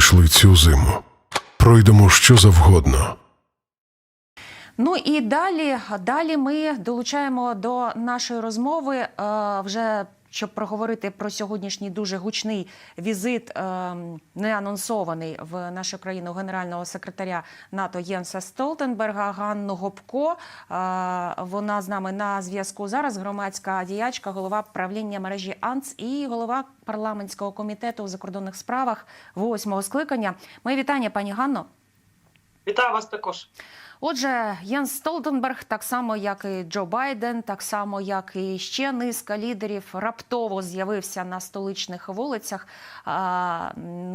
пройшли цю зиму. Пройдемо що завгодно. Ну і далі, далі ми долучаємо до нашої розмови е, вже. Щоб проговорити про сьогоднішній дуже гучний візит, е, неанонсований в нашу країну генерального секретаря НАТО Єнса Столтенберга Ганну Гопко. Е, вона з нами на зв'язку зараз. Громадська діячка, голова правління мережі АНЦ і голова парламентського комітету у закордонних справах восьмого скликання. Моє вітання, пані Ганно. Вітаю вас також. Отже, Єнс Столтенберг, так само як і Джо Байден, так само як і ще низка лідерів, раптово з'явився на столичних вулицях.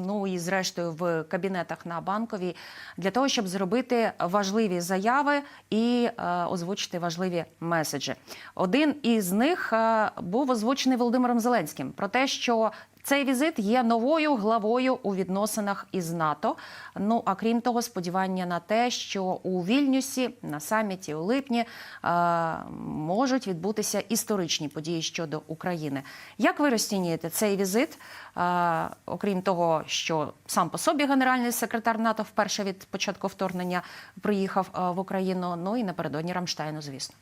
Ну і зрештою в кабінетах на банковій для того, щоб зробити важливі заяви і озвучити важливі меседжі. Один із них був озвучений Володимиром Зеленським про те, що цей візит є новою главою у відносинах із НАТО. Ну а крім того, сподівання на те, що у Вільнюсі на саміті у липні е, можуть відбутися історичні події щодо України. Як ви розцінюєте цей візит? Е, окрім того, що сам по собі генеральний секретар НАТО вперше від початку вторгнення приїхав е, в Україну. Ну і напередодні Рамштайну, звісно.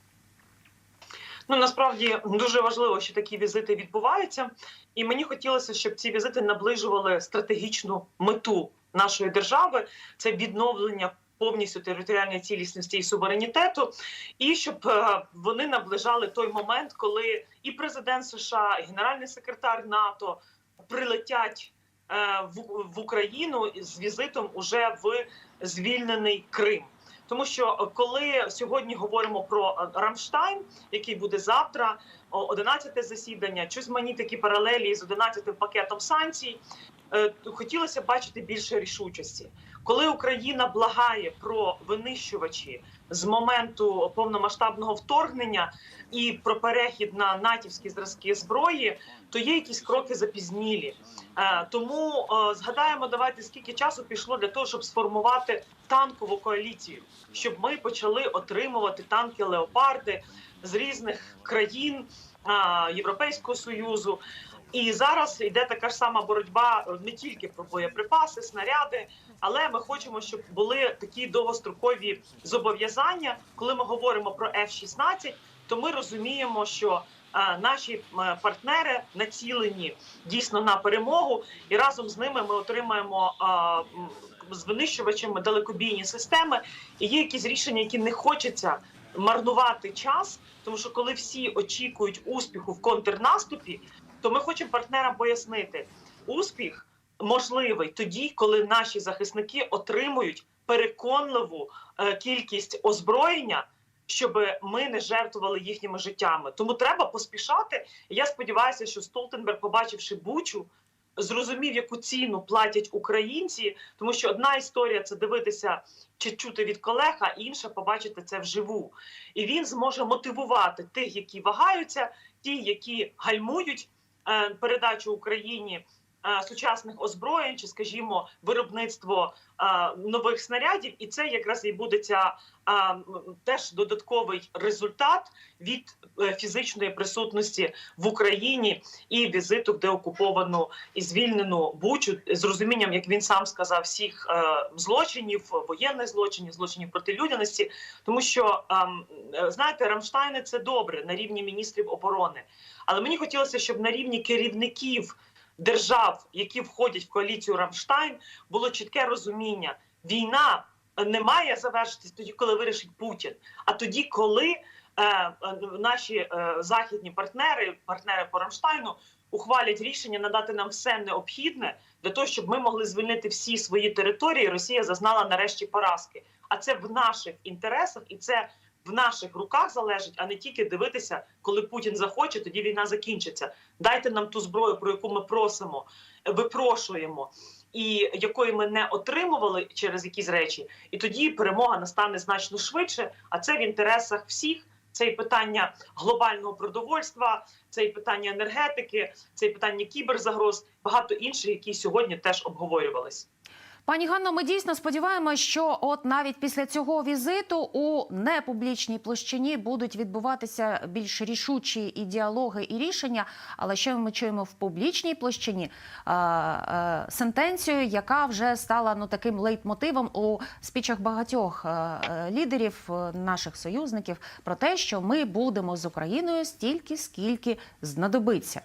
Ну насправді дуже важливо, що такі візити відбуваються, і мені хотілося, щоб ці візити наближували стратегічну мету нашої держави. Це відновлення повністю територіальної цілісності і суверенітету, і щоб е, вони наближали той момент, коли і президент США, і генеральний секретар НАТО прилетять е, в, в Україну з візитом уже в звільнений Крим. Тому що коли сьогодні говоримо про Рамштайн, який буде завтра, 11 засідання, щось мені такі паралелі з 11 пакетом санкцій, е, хотілося бачити більше рішучості. Коли Україна благає про винищувачі з моменту повномасштабного вторгнення і про перехід на натівські зразки зброї, то є якісь кроки запізнілі. Е, Тому е, згадаємо, давайте скільки часу пішло для того, щоб сформувати танкову коаліцію, щоб ми почали отримувати танки леопарди з різних країн Європейського союзу. І зараз йде така ж сама боротьба не тільки про боєприпаси, снаряди, але ми хочемо, щоб були такі довгострокові зобов'язання. Коли ми говоримо про F-16, то ми розуміємо, що е, наші е, партнери націлені дійсно на перемогу, і разом з ними ми отримаємо е, з винищувачами далекобійні системи. І є якісь рішення, які не хочеться марнувати час, тому що коли всі очікують успіху в контрнаступі, то ми хочемо партнерам пояснити успіх можливий тоді, коли наші захисники отримують переконливу е, кількість озброєння. Щоб ми не жертвували їхніми життями, тому треба поспішати. Я сподіваюся, що Столтенберг, побачивши Бучу, зрозумів, яку ціну платять українці, тому що одна історія це дивитися чи чути від колег, а інша побачити це вживу. І він зможе мотивувати тих, які вагаються, ті, які гальмують е, передачу Україні сучасних озброєнь, чи, скажімо, виробництво е, нових снарядів, і це якраз і буде ця е, теж додатковий результат від е, фізичної присутності в Україні і візиту в деокуповану і звільнену Бучу з розумінням, як він сам сказав, всіх е, злочинів, воєнних злочинів, злочинів проти людяності, тому що е, знаєте, Рамштайни це добре на рівні міністрів оборони, але мені хотілося, щоб на рівні керівників держав, які входять в коаліцію Рамштайн, було чітке розуміння: війна не має завершитись тоді, коли вирішить Путін, а тоді, коли е, е, наші е, західні партнери, партнери по Рамштайну, ухвалять рішення надати нам все необхідне для того, щоб ми могли звільнити всі свої території. Росія зазнала нарешті поразки. А це в наших інтересах, і це в наших руках залежить, а не тільки дивитися, коли Путін захоче, тоді війна закінчиться. Дайте нам ту зброю, про яку ми просимо, випрошуємо. І якої ми не отримували через якісь речі, і тоді перемога настане значно швидше. А це в інтересах всіх. Це і питання глобального продовольства, це і питання енергетики, це і питання кіберзагроз, багато інших, які сьогодні теж обговорювались. Пані Ганно, ми дійсно сподіваємося, що от навіть після цього візиту у непублічній площині будуть відбуватися більш рішучі і діалоги, і рішення. Але що ми чуємо в публічній площині е, е, сентенцію, яка вже стала ну таким лейтмотивом у спічах багатьох е, лідерів наших союзників про те, що ми будемо з Україною стільки, скільки знадобиться.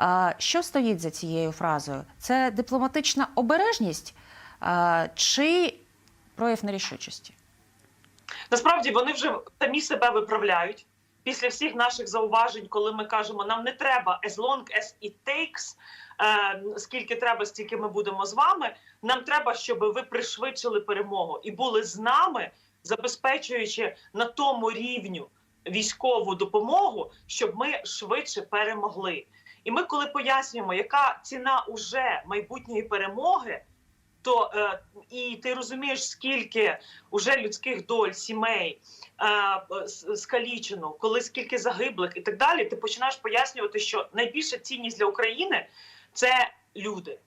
Е, Що стоїть за цією фразою? Це дипломатична обережність чи прояв нерішучості? Насправді вони вже самі себе виправляють після всіх наших зауважень, коли ми кажемо, нам не треба as long as it takes, е, скільки треба, стільки ми будемо з вами. Нам треба, щоб ви пришвидшили перемогу і були з нами, забезпечуючи на тому рівню військову допомогу, щоб ми швидше перемогли. І ми, коли пояснюємо, яка ціна уже майбутньої перемоги, то е, і ти розумієш, скільки уже людських доль, сімей е, скалічено, коли скільки загиблих і так далі, ти починаєш пояснювати, що найбільша цінність для України це люди.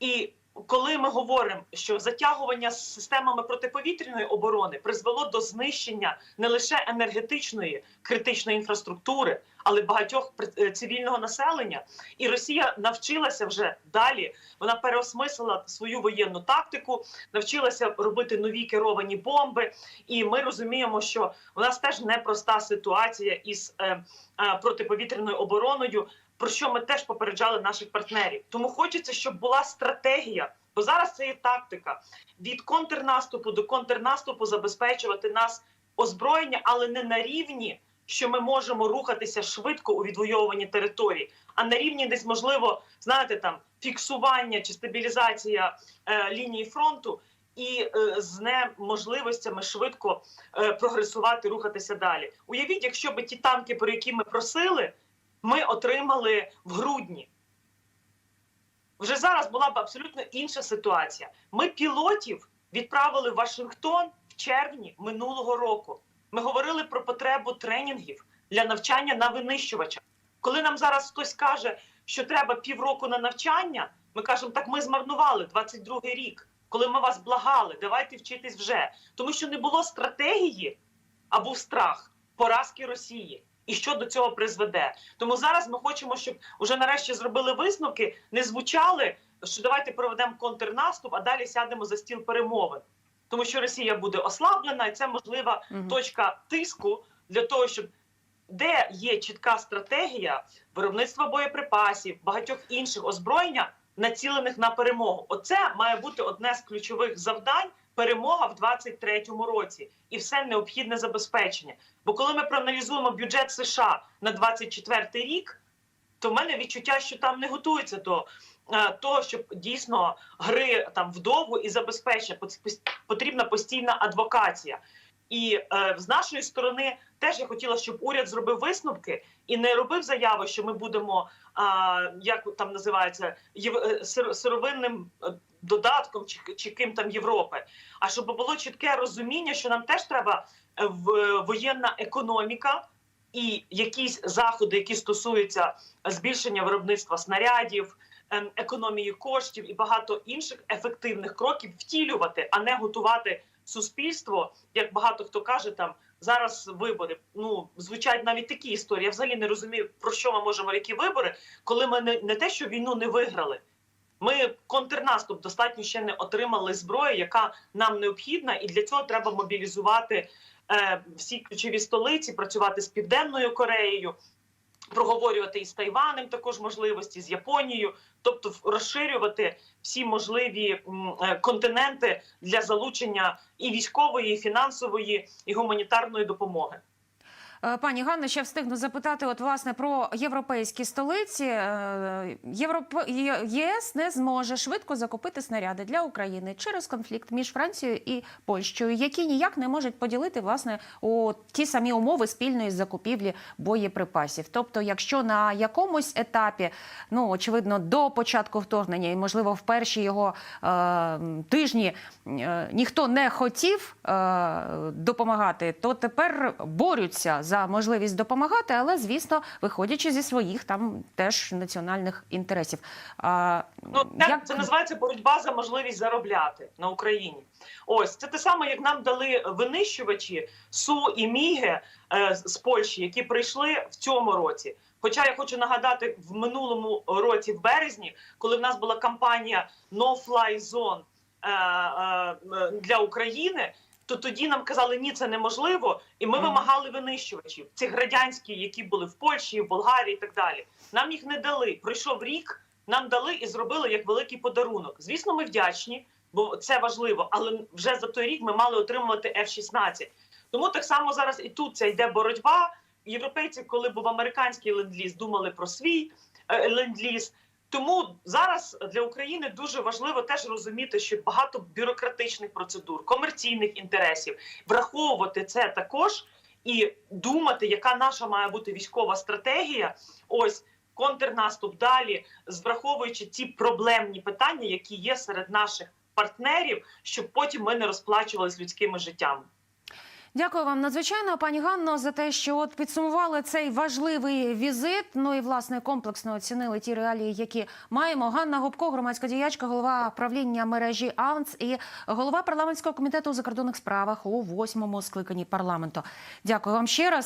І коли ми говоримо, що затягування з системами протиповітряної оборони призвело до знищення не лише енергетичної критичної інфраструктури, але багатьох е, цивільного населення, і Росія навчилася вже далі. Вона переосмислила свою воєнну тактику, навчилася робити нові керовані бомби. І ми розуміємо, що у нас теж непроста ситуація із е, е, протиповітряною обороною про що ми теж попереджали наших партнерів. Тому хочеться, щоб була стратегія, бо зараз це є тактика від контрнаступу до контрнаступу забезпечувати нас озброєння, але не на рівні, що ми можемо рухатися швидко у відвоюванні територій, а на рівні десь можливо, знаєте, там фіксування чи стабілізація е, лінії фронту. І е, з неможливостями швидко е, прогресувати, рухатися далі. Уявіть, якщо б ті танки, про які ми просили, ми отримали в грудні. Вже зараз була б абсолютно інша ситуація. Ми пілотів відправили в Вашингтон в червні минулого року. Ми говорили про потребу тренінгів для навчання на винищувачах. Коли нам зараз хтось каже, що треба півроку на навчання, ми кажемо, так ми змарнували 22-й рік, коли ми вас благали, давайте вчитись вже. Тому що не було стратегії, а був страх поразки Росії. І що до цього призведе? Тому зараз ми хочемо, щоб уже нарешті зробили висновки, не звучали, що давайте проведемо контрнаступ, а далі сядемо за стіл перемовин. Тому що Росія буде ослаблена, і це можлива Мгм. точка тиску для того, щоб де є чітка стратегія виробництва боєприпасів, багатьох інших озброєння, націлених на перемогу. Оце має бути одне з ключових завдань. Перемога в 23-му році і все необхідне забезпечення. Бо коли ми проаналізуємо бюджет США на 24-й рік, то в мене відчуття, що там не готуються до е, того, щоб дійсно гри там вдовго і забезпечення потрібна постійна адвокація. І е, з нашої сторони теж я хотіла, щоб уряд зробив висновки і не робив заяви, що ми будемо, а, як там називається, е, сир- сировинним е, додатком чи, чи ким там Європи. А щоб було чітке розуміння, що нам теж треба е, в, воєнна економіка і якісь заходи, які стосуються збільшення виробництва снарядів, ем, економії коштів і багато інших ефективних кроків втілювати, а не готувати суспільство, як багато хто каже, там зараз вибори. Ну звучать навіть такі історії. Я взагалі не розумію про що ми можемо які вибори, коли ми не, не те, що війну не виграли. Ми контрнаступ достатньо ще не отримали зброю, яка нам необхідна, і для цього треба мобілізувати е, всі ключові столиці, працювати з південною Кореєю, проговорювати із Тайванем також можливості з Японією, тобто розширювати всі можливі е, континенти для залучення і військової, і фінансової, і гуманітарної допомоги. Е, Пані Ганно, ще встигну запитати от власне про європейські столиці. Е, Європ... ЄС не зможе швидко закупити снаряди для України через конфлікт між Францією і Польщею, які ніяк не можуть поділити власне у ті самі умови спільної закупівлі боєприпасів. Тобто, якщо на якомусь етапі, ну очевидно, до початку вторгнення, і можливо в перші його е, тижні е, ніхто не хотів е, допомагати, то тепер борються за за можливість допомагати, але звісно, виходячи зі своїх там теж національних інтересів. А, Ну так це називається боротьба за можливість заробляти на Україні. Ось це те саме, як нам дали винищувачі Су і Міге е, з з Польщі, які прийшли в цьому році. Хоча я хочу нагадати, в минулому році, в березні, коли в нас була кампанія No Fly Zone е, е, для України. То тоді нам казали, ні, це неможливо, і ми вимагали винищувачів цих радянських, які були в Польщі, в Болгарії і так далі. Нам їх не дали. Пройшов рік, нам дали і зробили як великий подарунок. Звісно, ми вдячні, бо це важливо. Але вже за той рік ми мали отримувати F-16. Тому так само зараз і тут ця йде боротьба. Європейці, коли був американський ленд-ліз, думали про свій е, ленд-ліз. Тому зараз для України дуже важливо теж розуміти, що багато бюрократичних процедур, комерційних інтересів, враховувати це також і думати, яка наша має бути військова стратегія. Ось контрнаступ далі, враховуючи ті проблемні питання, які є серед наших партнерів, щоб потім ми не розплачувалися людськими життями. Дякую вам надзвичайно, пані Ганно, за те, що от підсумували цей важливий візит. Ну і власне комплексно оцінили ті реалії, які маємо. Ганна Гопко, громадська діячка, голова правління мережі АНЦ і голова парламентського комітету у закордонних справах у восьмому скликанні парламенту. Дякую вам ще раз.